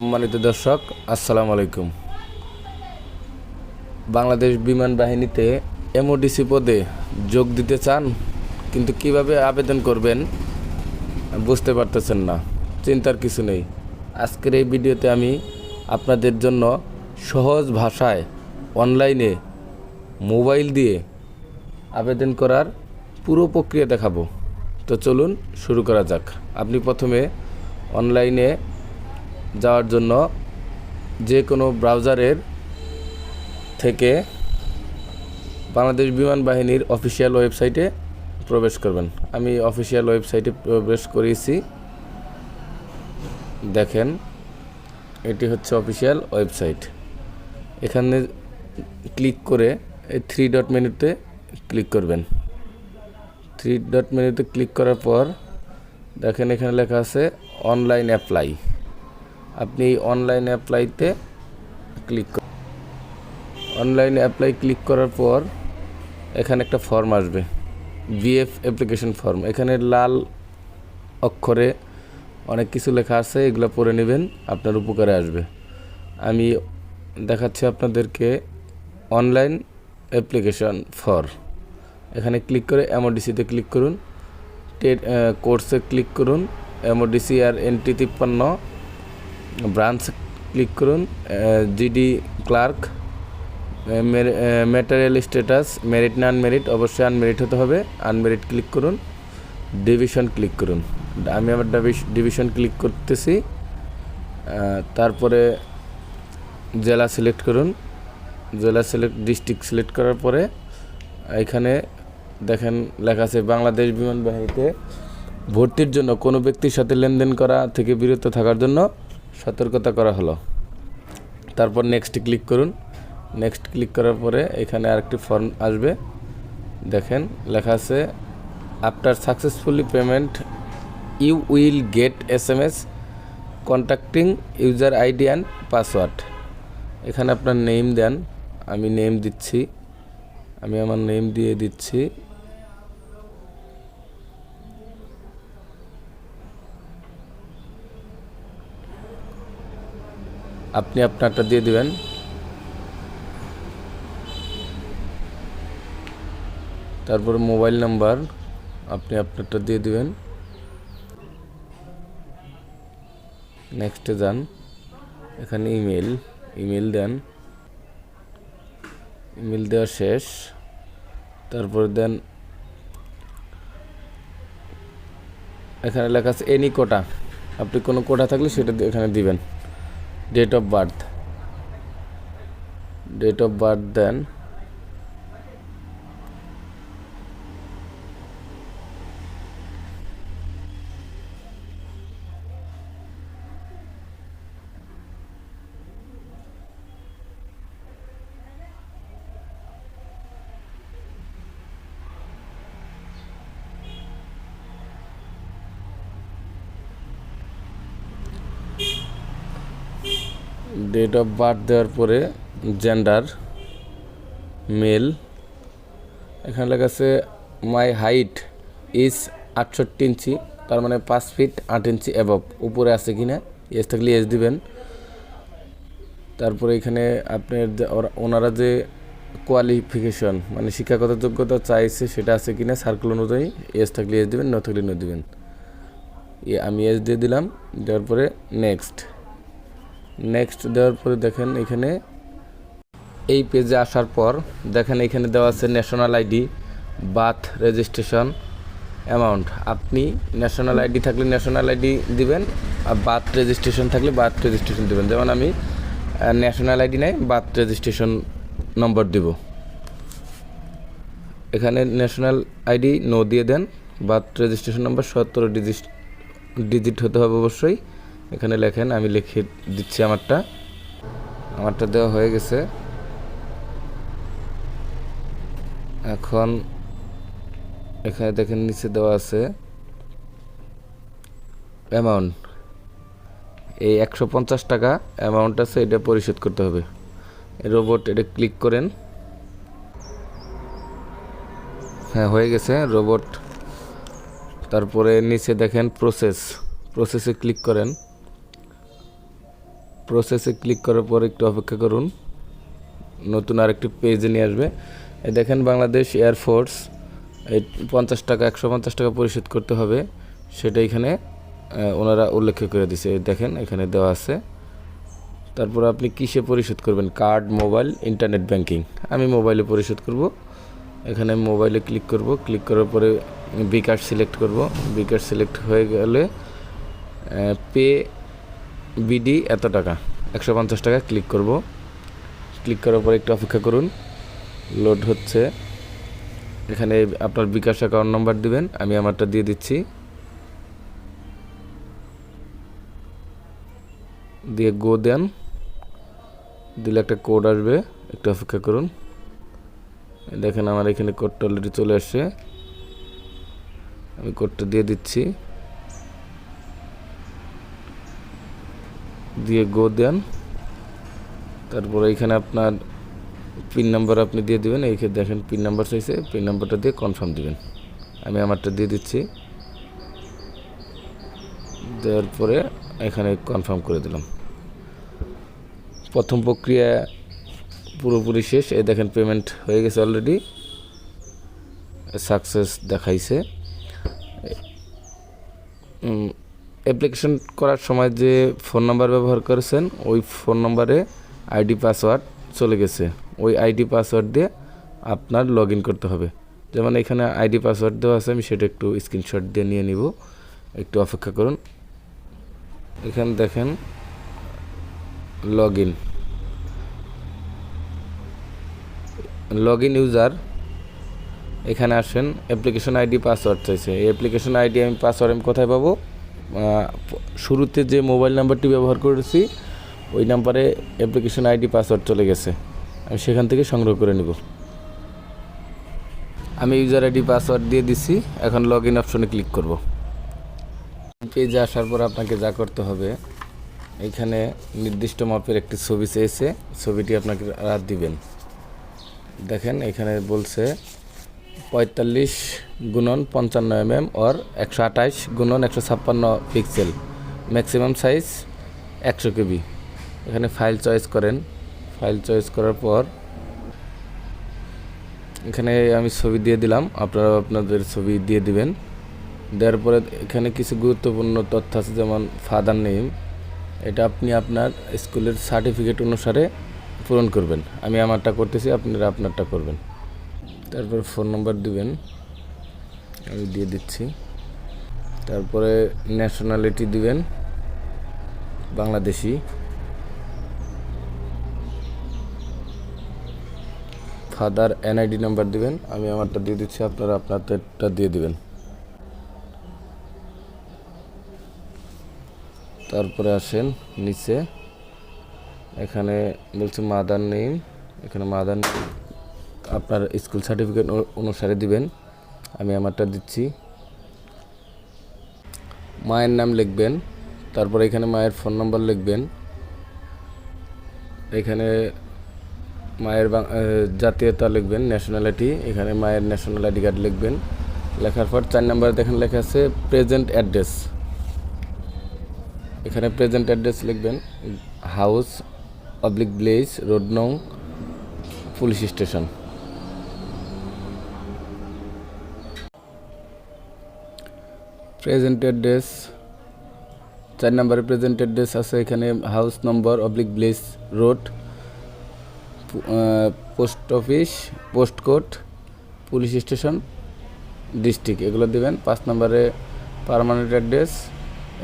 সম্মানিত দর্শক, আসসালামু আলাইকুম। বাংলাদেশ বিমান বাহিনীতে এমওডিসি পদে যোগ দিতে চান, কিন্তু কীভাবে আবেদন করবেন বুঝতে পারতেছেন না, চিন্তার কিছু নেই। আজকের এই ভিডিওতে আমি আপনাদের জন্য সহজ ভাষায় অনলাইনে মোবাইল দিয়ে আবেদন করার পুরো প্রক্রিয়া দেখাবো। তো চলুন শুরু করা যাক। আপনি প্রথমে অনলাইনে যাওয়ার জন্য যে কোনো ব্রাউজারের থেকে বাংলাদেশ বিমান বাহিনীর অফিসিয়াল ওয়েবসাইটে প্রবেশ করবেন। আমি অফিসিয়াল ওয়েবসাইটে প্রবেশ করিয়েছি দেখেন, এটি হচ্ছে অফিসিয়াল ওয়েবসাইট। এখানে ক্লিক করে এই থ্রি ডট মেনুতে ক্লিক করবেন। থ্রি ডট মেনুতে ক্লিক করার পর দেখেন এখানে লেখা আছে, অনলাইন অ্যাপ্লাই। আপনি অনলাইন অ্যাপ্লাইতে ক্লিক অনলাইন অ্যাপ্লাই ক্লিক করার পর এখানে একটা ফর্ম আসবে। বিএফ অ্যাপ্লিকেশন ফর্ম এখানে লাল অক্ষরে অনেক কিছু লেখা আছে, এগুলো পড়ে নেবেন, আপনার উপকারে আসবে। আমি দেখাচ্ছি আপনাদেরকে অনলাইন অ্যাপ্লিকেশন ফর এখানে ক্লিক করে এমওডিসিতে ক্লিক করুন। টেট কোর্সে ক্লিক করুন। এমওডিসি আর এনটি তিপ্পান্ন ব্রাঞ্চ ক্লিক করুন GD clerk material status merit না আনমেরিট অবশ্যই আনমেরিট হতে হবে। আনমেরিট ক্লিক করুন ডিভিশন ক্লিক করুন। আমি আমার ডিভিশন ক্লিক করতেছি তারপরে জেলা সিলেক্ট করুন। জেলা সিলেক্ট ডিস্ট্রিক্ট সিলেক্ট করার পরে, এখানে দেখেন লেখা আছে, বাংলাদেশ বিমান বাহিনীতে ভর্তির জন্য কোনো ব্যক্তির সাথে লেনদেন করা থেকে বিরত থাকার জন্য সতর্কতা করা হলো। তারপর নেক্সট ক্লিক করুন। নেক্সট ক্লিক করার পরে এখানে আরেকটি ফর্ম আসবে। দেখেন, লেখা আছে after successfully payment you will get S M S contacting user ID and password এখানে আপনার নেম দেন। আমি নেম দিচ্ছি। আমি আমার নেম দিয়ে দিচ্ছি। আপনি আপনারটা দিয়ে দিবেন। তারপরে মোবাইল নাম্বার আপনি আপনারটা দিয়ে দিবেন। নেক্সটে যান। এখানে ইমেল ইমেল দেন। ইমেল দেওয়া শেষ। তারপর দেন এখানে লেখা আছে এনি কোটা আপনি কোনো কোটা থাকলে সেটা এখানে দিবেন। Date of birth date of birth then date of birth দেওয়ার পরে জেন্ডার মেল এখানে লেখা আছে মাই হাইট ইজ আটষট্টি ইঞ্চি, তার মানে পাঁচ ফিট আট ইঞ্চি অ্যাবভ উপরে আছে কি না? এস থাকলে এস দিবেন। তারপরে এখানে আপনার ওনারা যে কোয়ালিফিকেশন মানে শিক্ষাগত যোগ্যতা চাইছে, সেটা আছে কি না? সার্কেল অনুযায়ী এস থাকলে এস দিবেন ন থাকলে ন দিবেন। আমি এস দিয়ে দিলাম, দেওয়ার পরে নেক্সট নেক্সট দেওয়ার পরে দেখেন এখানে এই পেজে আসার পর দেখেন এখানে দেওয়া আছে national ID birth registration amount আপনি ন্যাশনাল আইডি থাকলে ন্যাশনাল আইডি দিবেন আর বার্থ রেজিস্ট্রেশন থাকলে বার্থ রেজিস্ট্রেশন দিবেন। যেমন আমি ন্যাশনাল আইডি নাই বার্থ রেজিস্ট্রেশন নম্বর দিব। এখানে ন্যাশনাল আইডি নো দিয়ে দেন। বার্থ রেজিস্ট্রেশন নম্বর সতেরো ডিজিট ডিজিট হতে হবে অবশ্যই। এখানে লেখেন, আমি লিখে দিচ্ছি আমারটা। আমারটা দেওয়া হয়ে গেছে। এখন এখানে দেখেন, নিচে দেওয়া আছে অ্যামাউন্ট এই একশো পঞ্চাশ টাকা অ্যামাউন্ট আছে, এটা পরিশোধ করতে হবে। রোবট এটা ক্লিক করেন। হ্যাঁ হয়ে গেছে রোবট তারপরে নিচে দেখেন প্রসেস প্রসেসে ক্লিক করেন। প্রসেসে ক্লিক করার পর একটু অপেক্ষা করুন। নতুন আরেকটি পেজে নিয়ে আসবে। দেখেন বাংলাদেশ এয়ারফোর্স এই পঞ্চাশ টাকা, একশো পঞ্চাশ টাকা পরিশোধ করতে হবে। সেটা এখানে ওনারা উল্লেখ করে দিছে। দেখেন, এখানে দেওয়া আছে। তারপর আপনি কিসে পরিশোধ করবেন? কার্ড মোবাইল ইন্টারনেট ব্যাংকিং আমি মোবাইলে পরিশোধ করব। এখানে মোবাইলে ক্লিক করব। ক্লিক করার পরে বিকাশ সিলেক্ট করব। বিকাশ সিলেক্ট হয়ে গেলে পে বিডি, এত টাকা। একশো পঞ্চাশ টাকা, ক্লিক করব। ক্লিক করার পর একটু অপেক্ষা করুন। লোড হচ্ছে। এখানে আপনার বিকাশ অ্যাকাউন্ট নাম্বার দিবেন, আমি আমারটা দিয়ে দিচ্ছি। দিয়ে গো দেন। দিলে একটা কোড আসবে, একটু অপেক্ষা করুন। দেখেন আমার এখানে কোডটা অলরেডি চলে আসছে। আমি কোডটা দিয়ে দিচ্ছি। দিয়ে গো দেন। তারপরে এখানে আপনার পিন নাম্বার আপনি দিয়ে দিবেন। এইখানে দেখেন পিন নাম্বার চাইছে পিন নাম্বারটা দিয়ে কনফার্ম দিবেন। আমি আমারটা দিয়ে দিচ্ছি। দেওয়ার পরে এখানে কনফার্ম করে দিলাম। প্রথম প্রক্রিয়া পুরোপুরি শেষ। এই দেখেন পেমেন্ট হয়ে গেছে অলরেডি সাকসেস দেখাইছে। অ্যাপ্লিকেশন করার সময় যে ফোন নাম্বার ব্যবহার করেছেন, ওই ফোন নাম্বারে আইডি পাসওয়ার্ড চলে গেছে। ওই আইডি পাসওয়ার্ড দিয়ে আপনার লগ করতে হবে। যেমন এখানে আইডি পাসওয়ার্ড দেওয়া আছে, আমি সেটা একটু স্ক্রিনশট দিয়ে নিয়ে নিব। একটু অপেক্ষা করুন। এখানে দেখেন log in log in user এখানে আসেন অ্যাপ্লিকেশন আইডি পাসওয়ার্ড চাইছে। এই অ্যাপ্লিকেশন আইডি আমি পাসওয়ার্ড আমি কোথায় পাবো? শুরুতে যে মোবাইল নাম্বারটি ব্যবহার করেছি, ওই নাম্বারে অ্যাপ্লিকেশন আইডি, পাসওয়ার্ড চলে গেছে। আমি সেখান থেকে সংগ্রহ করে নিব। আমি ইউজার আইডি, পাসওয়ার্ড দিয়ে দিছি। এখন লগ ইন অপশনে ক্লিক করব। পেজে আসার পর আপনাকে যা করতে হবে, এখানে নির্দিষ্ট মাপের একটি ছবি চেয়েছে। ছবিটি আপনাকে রাত দিবেন। দেখেন, এখানে বলছে পঁয়তাল্লিশ গুণন পঞ্চান্ন এম এম ওর একশো আঠাইশ গুণন একশো ছাপ্পান্ন পিক্সেল ম্যাক্সিমাম সাইজ একশো কেবি। এখানে ফাইল চয়েস করেন। ফাইল চয়েস করার পর এখানে আমি ছবি দিয়ে দিলাম। আপনারা আপনাদের ছবি দিয়ে দিবেন। দেওয়ার পরে এখানে কিছু গুরুত্বপূর্ণ তথ্য আছে, যেমন ফাদার নেম এটা আপনি আপনার স্কুলের সার্টিফিকেট অনুসারে পূরণ করবেন। আমি আমারটা করতেছি, আপনারা আপনারটা করবেন। তারপর ফোন নম্বর দিবেন। আমি দিয়ে দিচ্ছি। তারপরে ন্যাশনালিটি দিবেন। বাংলাদেশি। ফাদার এনআইডি নাম্বার দিবেন। আমি আমারটা দিয়ে দিচ্ছি, আপনারা আপনাদেরটা দিয়ে দিবেন। তারপরে আসেন নিচে। এখানে বলছে মাদার নেম এখানে মাদার আপনার স্কুল সার্টিফিকেট অনুসারে দিবেন। আমি আমারটা দিচ্ছি। মায়ের নাম লিখবেন। তারপর এখানে মায়ের ফোন নাম্বার লিখবেন। এখানে মায়ের জাতীয়তা লিখবেন ন্যাশনালিটি এখানে মায়ের ন্যাশনাল আইডি কার্ড লিখবেন। লেখার পর চার নাম্বার দেখেন লেখা আছে প্রেজেন্ট অ্যাড্রেস এখানে প্রেজেন্ট অ্যাড্রেস লিখবেন। হাউস পাবলিক প্লেস রোড নং পুলিশ স্টেশন প্রেজেন্ট অ্যাড্রেস চার নম্বরে প্রেজেন্ট অ্যাড্রেস আছে এখানে হাউস নম্বর oblique bless road post office post code police station district এগুলো দিবেন। পাঁচ নম্বরে পার্মানেন্ট অ্যাড্রেস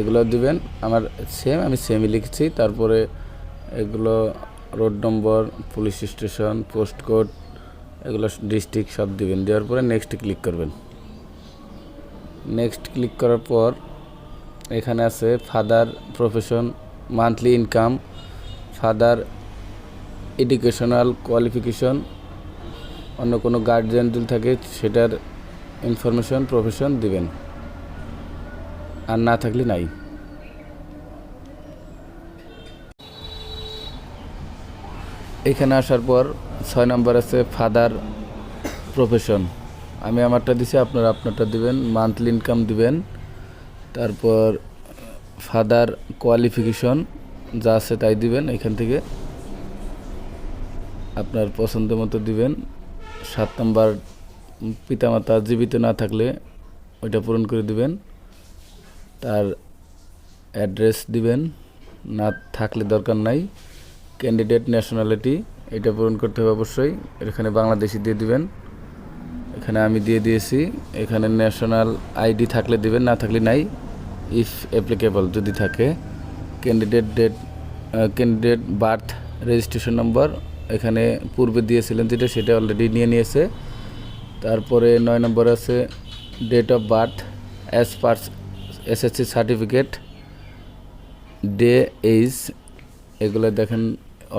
এগুলো দিবেন। আমার সেম আমি সেমই লিখছি। তারপরে এগুলো রোড নম্বর পুলিশ স্টেশন পোস্ট কোড এগুলো ডিস্ট্রিক্ট সব দিবেন। দেওয়ার পরে নেক্সট ক্লিক করবেন। নেক্সট ক্লিক করার পর, এখানে আছে father profession monthly income father educational qualification অন্য কোনো গার্জিয়ান যদি থাকে, সেটার ইনফরমেশন প্রফেশন দিবেন। আর না থাকলে নাই। এখানে আসার পর ছয় নম্বর আছে ফাদার প্রফেশন আমি আমারটা দিছি, আপনারা আপনারটা দিবেন মান্থলি ইনকাম দিবেন। তারপর ফাদার কোয়ালিফিকেশন যা আছে তাই দিবেন এখান থেকে। আপনার পছন্দ মতো দিবেন। সাত নম্বর, পিতামাতা জীবিত না থাকলে ওইটা পূরণ করে দিবেন। তার অ্যাড্রেস দিবেন। না থাকলে দরকার নাই। ক্যান্ডিডেট ন্যাশনালিটি এটা পূরণ করতে হবে অবশ্যই। এখানে বাংলাদেশি দিয়ে দিবেন। এখানে আমি দিয়ে দিয়েছি। এখানে ন্যাশনাল আইডি থাকলে দিবেন, না থাকলে নাই। ইফ অ্যাপ্লিকেবল যদি থাকে candidate date candidate birth registration নম্বর এখানে পূর্বে দিয়েছিলেন যেটা, সেটা অলরেডি নিয়ে নিয়েছে। তারপরে নয় নম্বর আছে date of birth as per SSC certificate day age এগুলো দেখেন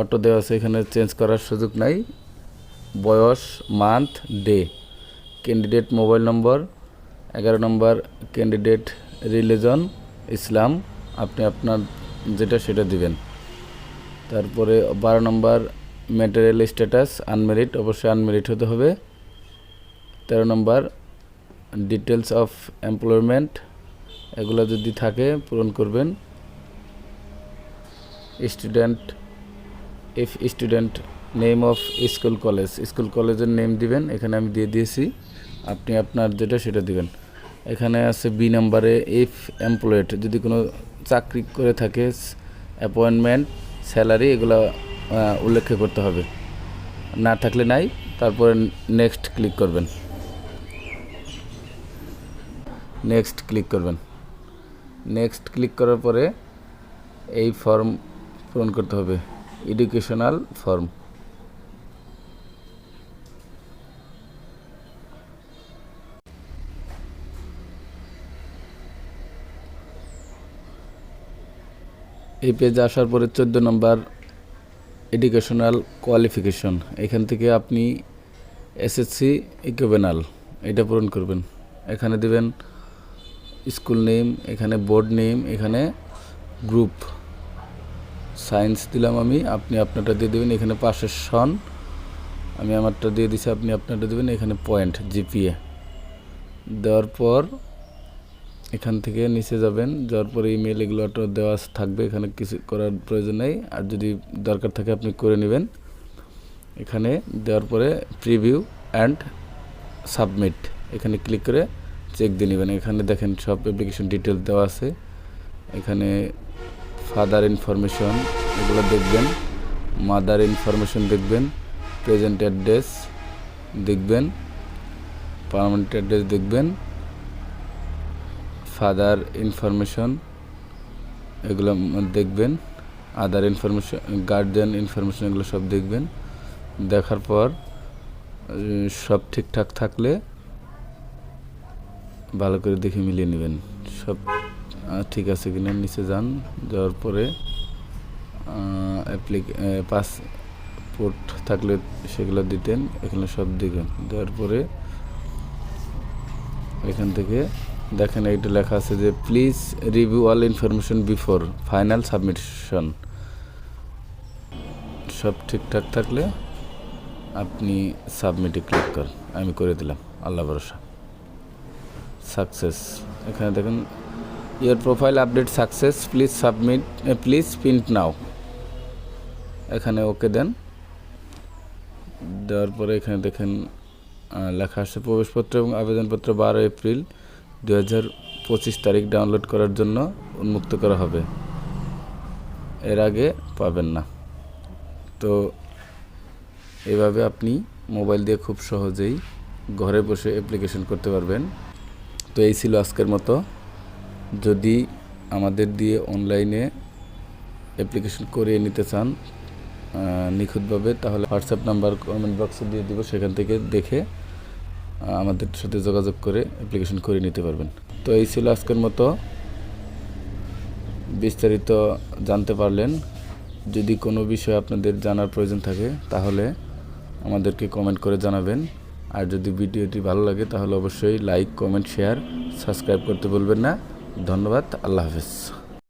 অটো দেওয়া আছে, এখানে চেঞ্জ করার সুযোগ নাই। বয়স মান্থ ডে ক্যান্ডিডেট মোবাইল নম্বর এগারো নম্বর ক্যান্ডিডেট রিলিজন ইসলাম আপনি আপনার যেটা সেটা দিবেন। তারপরে বারো নম্বর ম্যাটেরিয়াল স্ট্যাটাস আনমেরিট অবশ্যই আনমেরিট হতে হবে। তেরো নম্বর ডিটেলস অফ এমপ্লয়মেন্ট এগুলো যদি থাকে পূরণ করবেন। Student if student name of school college school কলেজের নেম দিবেন, এখানে আমি দিয়ে দিয়েছি। আপনি আপনার যেটা সেটা দিবেন। এখানে আছে বি নাম্বারে ইফ এমপ্লয়েড যদি কোনো চাকরি করে থাকে অ্যাপয়েন্টমেন্ট স্যালারি এগুলো উল্লেখ করতে হবে। না থাকলে নাই, তারপরে নেক্সট ক্লিক করবেন। নেক্সট ক্লিক করবেন। নেক্সট ক্লিক করার পরে এই ফর্ম পূরণ করতে হবে। এডুকেশনাল ফর্ম এই পেজে আসার পরে চোদ্দ নম্বর এডুকেশনাল কোয়ালিফিকেশন এখান থেকে আপনি এসএসসি ইকুইভেনাল এটা পূরণ করবেন। এখানে দিবেন স্কুল নেম এখানে বোর্ড নেম এখানে গ্রুপ সায়েন্স দিলাম আমি, আপনি আপনারটা দিয়ে দেবেন, এখানে পাশের সন, আমি আমারটা দিয়ে দিছি, আপনি আপনারটা দেবেন, এখানে পয়েন্ট জিপিএ দেওয়ার পর এখান থেকে নিচে যাবেন, যাওয়ার পরে ইমেল এগুলো দেওয়া থাকবে, এখানে কিছু করার প্রয়োজন নেই। আর যদি দরকার থাকে আপনি করে নেবেন। এখানে দেওয়ার পরে প্রিভিউ অ্যান্ড সাবমিট এখানে ক্লিক করে চেক দিয়ে নেবেন। এখানে দেখেন সব অ্যাপ্লিকেশন ডিটেলস দেওয়া আছে। এখানে ফাদার ইনফরমেশন এগুলো দেখবেন মাদার ইনফরমেশন দেখবেন প্রেজেন্ট অ্যাড্রেস দেখবেন পারমানেন্ট অ্যাড্রেস দেখবেন। ফাদার ইনফরমেশন এগুলো দেখবেন আদার ইনফরমেশন গার্জিয়ান ইনফরমেশন এগুলো সব দেখবেন, দেখার পর, সব ঠিকঠাক থাকলে ভালো করে দেখে মিলিয়ে নেবেন। সব ঠিক আছে কিনা, নিচে যান, যাওয়ার পরে পাসপোর্ট থাকলে সেগুলো দিতেন, এখানে সব দিবেন দেওয়ার পরে, এখান থেকে দেখেন এইটা লেখা আছে যে please review all information before final submission সব ঠিকঠাক থাকলে আপনি সাবমিটে ক্লিক করেন। আমি করে দিলাম। আল্লাহ ভরসা। সাকসেস এখানে দেখেন your profile update success please submit please print now এখানে ওকে দেন। দেওয়ার পরে এখানে দেখেন লেখা আসছে প্রবেশপত্র এবং আবেদনপত্র বারো এপ্রিল দু হাজার পঁচিশ তারিখ ডাউনলোড করার জন্য উন্মুক্ত করা হবে। এর আগে পাবেন না। তো এভাবে আপনি মোবাইল দিয়ে খুব সহজেই ঘরে বসে অ্যাপ্লিকেশন করতে পারবেন। তো এই ছিল আজকের মতো। যদি আমাদের দিয়ে অনলাইনে অ্যাপ্লিকেশন করিয়ে নিতে চান নিখুঁতভাবে, তাহলে হোয়াটসঅ্যাপ নাম্বার কমেন্ট বক্সে দিয়ে দিব। সেখান থেকে দেখে আমাদের সাথে যোগাযোগ করে অ্যাপ্লিকেশন করে নিতে পারবেন। তো এই ছিল আজকের মতো। বিস্তারিত জানতে পারলেন। যদি কোনো বিষয় আপনাদের জানার প্রয়োজন থাকে, তাহলে আমাদেরকে কমেন্ট করে জানাবেন। আর যদি ভিডিওটি ভালো লাগে, তাহলে অবশ্যই লাইক কমেন্ট শেয়ার সাবস্ক্রাইব করতে বলবেন না। ধন্যবাদ, আল্লাহ হাফেজ।